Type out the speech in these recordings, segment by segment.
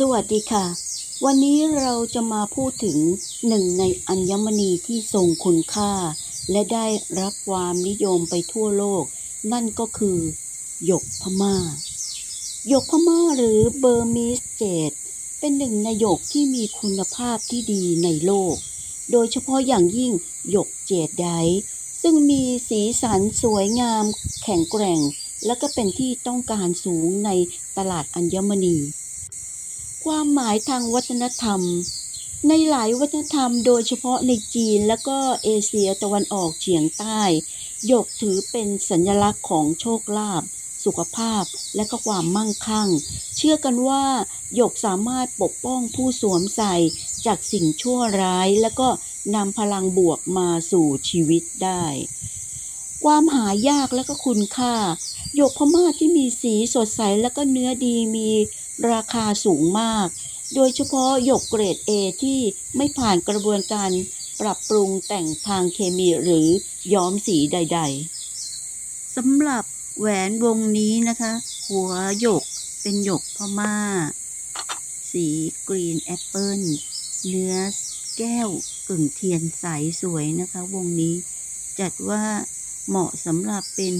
สวัสดีค่ะ วันนี้เราจะมาพูดถึงหนึ่งในอัญมณีที่ทรงคุณค่า และได้รับความนิยมไปทั่วโลก นั่นก็คือหยกพม่า หยกพม่าหรือเบอร์มิสเจดเป็นหนึ่งในหยกที่มีคุณภาพที่ดีในโลก โดยเฉพาะอย่างยิ่งหยกเจดไดซึ่งมีสีสันสวยงาม แข็งแกร่ง และก็เป็นที่ต้องการสูงในตลาดอัญมณี ความหมายทางวัฒนธรรม ในหลายวัฒนธรรมโดยเฉพาะในจีนและก็เอเชียตะวันออกเฉียงใต้ หยกถือเป็นสัญลักษณ์ของโชคลาภสุขภาพและก็ความมั่งคั่ง เชื่อกันว่า หยกสามารถปกป้องผู้สวมใส่จากสิ่งชั่วร้าย และก็นำพลังบวกมาสู่ชีวิตได้ ความหายากและก็คุณค่า หยกพม่าที่มีสีสดใสและก็เนื้อดีมีราคาสูงมาก โดยเฉพาะหยกเกรด A ที่ไม่ผ่านกระบวนการปรับปรุงแต่งทางเคมีหรือย้อมสีใด ๆสำหรับแหวนวงนี้นะคะ หัวหยกเป็นหยกพม่า สีกรีนแอปเปิลเนื้อแก้วกึ่งเทียนใสสวยนะคะ วงนี้ จัดว่าเหมาะสำหรับเป็น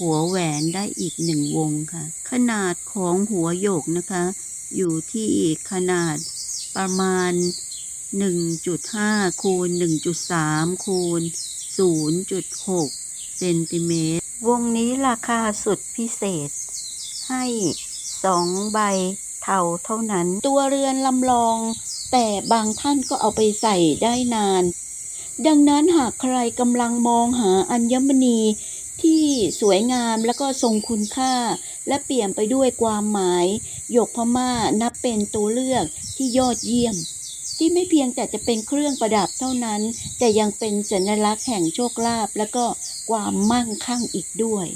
หัวแหวนได้อีกหนึ่งวงค่ะ ขนาดของหัวหยกนะคะ อยู่ที่ขนาดประมาณ 1.5 คูณ 1.3 คูณ 0.6 เซนติเมตร วงนี้ราคาสุดพิเศษ ให้สองใบเท่าเท่านั้น ตัวเรือนลำลอง แต่บางท่านก็เอาไปใส่ได้นาน ดังนั้นหากใครกำลังมองหาอัญมณีที่สวยงามและก็ทรงคุณค่า และเปลี่ยนไปด้วยความหมาย หยกพม่านับเป็นตัวเลือกที่ยอดเยี่ยม ที่ไม่เพียงแต่จะเป็นเครื่องประดับเท่านั้น แต่ยังเป็นสัญลักษณ์แห่งโชคลาภและก็ความมั่งคั่งอีกด้วย